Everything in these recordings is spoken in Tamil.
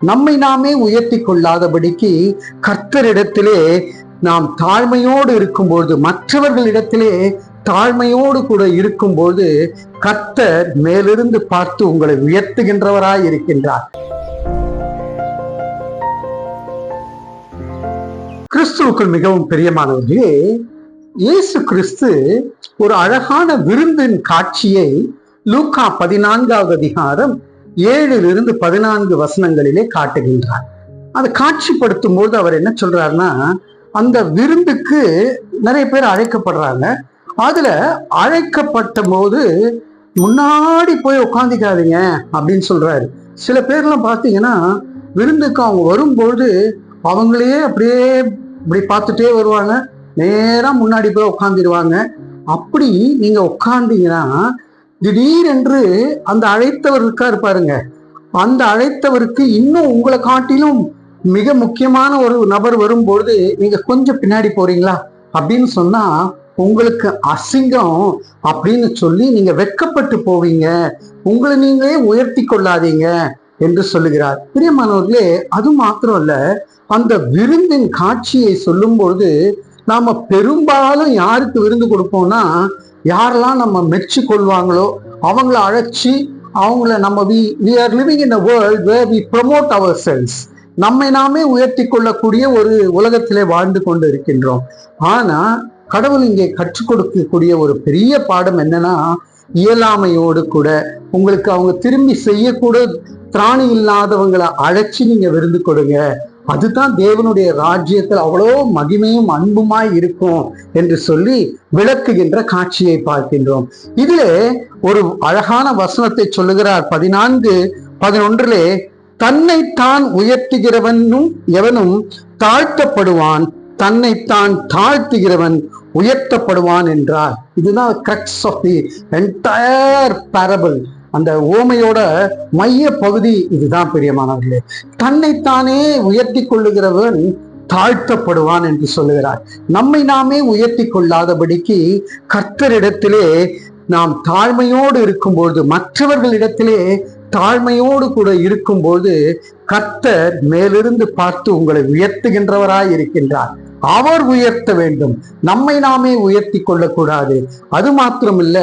நம்மை நாமே உயர்த்தி கொள்ளாதபடிக்கு கர்த்தரிடத்திலே நாம் தாழ்மையோடு இருக்கும்பொழுது மற்றவர்களிடத்திலே தாழ்மையோடு கூட இருக்கும்போது கர்த்தர் மேலிருந்து பார்த்து உங்களை உயர்த்துகின்றவராய் இருக்கின்றார். கிறிஸ்துவுக்குள் மிகவும் பிரியமானவர்களே இயேசு கிறிஸ்து ஒரு அழகான விருந்தின் காட்சியை லூக்கா பதினான்காவது அதிகாரம் ஏழிலிருந்து பதினான்கு வசனங்களிலே காட்டுகின்றார். அதை காட்சிப்படுத்தும் போது அவர் என்ன சொல்றாருன்னா அந்த விருந்துக்கு நிறைய பேர் அழைக்கப்படுறாங்க. அதுல அழைக்கப்பட்ட போது முன்னாடி போய் உட்காந்துக்காதீங்க அப்படின்னு சொல்றாரு. சில பேர்லாம் பார்த்தீங்கன்னா விருந்துக்கு அவங்க வரும்பொழுது அவங்களே அப்படியே இப்படி பார்த்துட்டே வருவாங்க. நேராக முன்னாடி போய் உட்காந்துருவாங்க அப்படி நீங்க உட்காந்தீங்கன்னா திடீரென்று அந்த அழைத்தவர் இருக்கார் பாருங்க அந்த அழைத்தவருக்கு இன்னும் உங்களை காட்டிலும் மிக முக்கியமான ஒரு நபர் வரும்பொழுது நீங்க கொஞ்சம் பின்னாடி போறீங்களா? அப்படின்னு சொன்னா உங்களுக்கு அசிங்கம் அப்படின்னு சொல்லி நீங்க வெட்கப்பட்டு போவீங்க. உங்களை நீங்களே உயர்த்தி கொள்ளாதீங்க என்று சொல்லுகிறார். பிரியமானவர்களே அது மாத்திரம் இல்ல அந்த விருந்தின் காட்சியை சொல்லும்பொழுது நாம பெரும்பாலும் யாருக்கு விருந்து கொடுப்போம்னா யாரெல்லாம் நம்ம மெச்சு கொள்வாங்களோ அவங்கள அழைச்சி அவங்கள நம்ம we we are living in a world where we promote ourselves நம்மை நாமே உயர்த்தி கொள்ளக்கூடிய ஒரு உலகத்திலே வாழ்ந்து கொண்டு இருக்கின்றோம் ஆனால் கடவுள் இங்கே கற்றுக் கொடுக்கக்கூடிய ஒரு பெரிய பாடம் என்னன்னா இயலாமையோடு கூட உங்களுக்கு அவங்க திரும்பி செய்யக்கூட திராணி இல்லாதவங்களை அழைச்சி நீங்க விருந்து கொடுங்க. அதுதான் தேவனுடைய ராஜ்யத்தில் அவ்வளோ மகிமையும் அன்புமாய் இருக்கும் என்று சொல்லி விளக்குகின்ற காட்சியை பார்க்கின்றோம். இதிலே ஒரு அழகான வசனத்தை சொல்லுகிறார். பதினான்கு பதினொன்றிலே தன்னைத்தான் உயர்த்துகிறவனும் எவனும் தாழ்த்தப்படுவான் தன்னைத்தான் தாழ்த்துகிறவன் உயர்த்தப்படுவான் என்றார். இதுதான் crux of the entire parable அந்த ஓமையோட மைய பகுதி இதுதான் பிரியமானவர்களே. தன்னைத்தானே உயர்த்தி கொள்ளுகிறவன் தாழ்த்தப்படுவான் என்று சொல்லுகிறார். நம்மை நாமே உயர்த்தி கொள்ளாதபடிக்கு கர்த்தரிடத்திலே நாம் தாழ்மையோடு இருக்கும்பொழுது மற்றவர்களிடத்திலே தாழ்மையோடு கூட இருக்கும்போது கர்த்தர் மேலிருந்து பார்த்து உங்களை உயர்த்துகின்றவராய் இருக்கின்றார். அவர் உயர்த்த வேண்டும். நம்மை நாமே உயர்த்தி கொள்ளக்கூடாது. அது மாத்திரமில்ல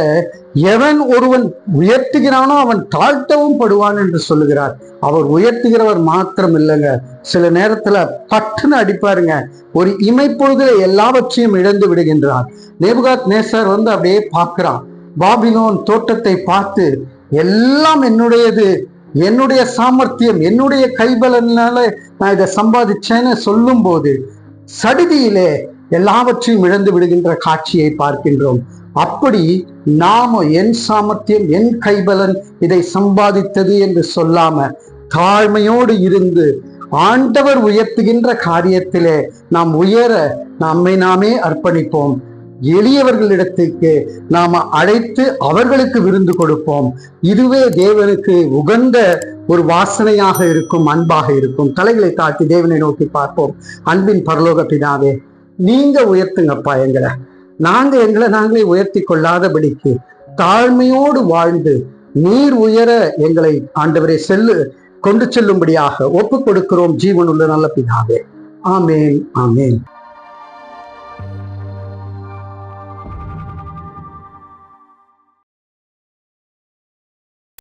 எவன் ஒருவன் உயர்த்துகிறானோ அவன் தாழ்த்தவும் படுவான் என்று சொல்லுகிறார். அவர் உயர்த்துகிறவர் மாத்திரம் இல்லைங்க சில நேரத்துல பட்டுன்னு அடிப்பாருங்க. ஒரு இமைப்பொழுதுல எல்லாவற்றையும் இழந்து விடுகின்றார். நேபுகாத் நேசர் வந்து அப்படியே பார்க்கிறான். பாபிலோன் தோட்டத்தை பார்த்து எல்லாம் என்னுடையது. என்னுடைய சாமர்த்தியம் என்னுடைய கைபலனால நான் இதை சம்பாதிச்சேன்னு சொல்லும் போது சடுதியிலே எல்லாவற்றையும் இழந்து விடுகின்ற காட்சியை பார்க்கின்றோம். அப்படி நாம என் சாமர்த்தியம் என் கைபலன் இதை சம்பாதித்தது என்று சொல்லாம தாழ்மையோடு இருந்து ஆண்டவர் உயர்த்துகின்ற காரியத்திலே நாம் உயர நம்மை நாமே அர்ப்பணிப்போம். எளியவர்களிடத்துக்கு நாம அழைத்து அவர்களுக்கு விருந்து கொடுப்போம். இதுவே தேவனுக்கு உகந்த ஒரு வாசனையாக இருக்கும் அன்பாக இருக்கும். தலைகளை தாழ்த்தி தேவனை நோக்கி பார்ப்போம். அன்பின் பரலோக பிதாவே நீங்க உயர்த்துங்கப்பா எங்களை. நாங்க எங்களை நாங்களே உயர்த்தி கொள்ளாதபடிக்கு தாழ்மையோடு வாழ்ந்து நீர் உயர எங்களை ஆண்டவரை செல்லு கொண்டு செல்லும்படியாக ஒப்பு கொடுக்கிறோம். ஜீவனுள்ள நல்ல பிதாவே. ஆமேன் ஆமேன்.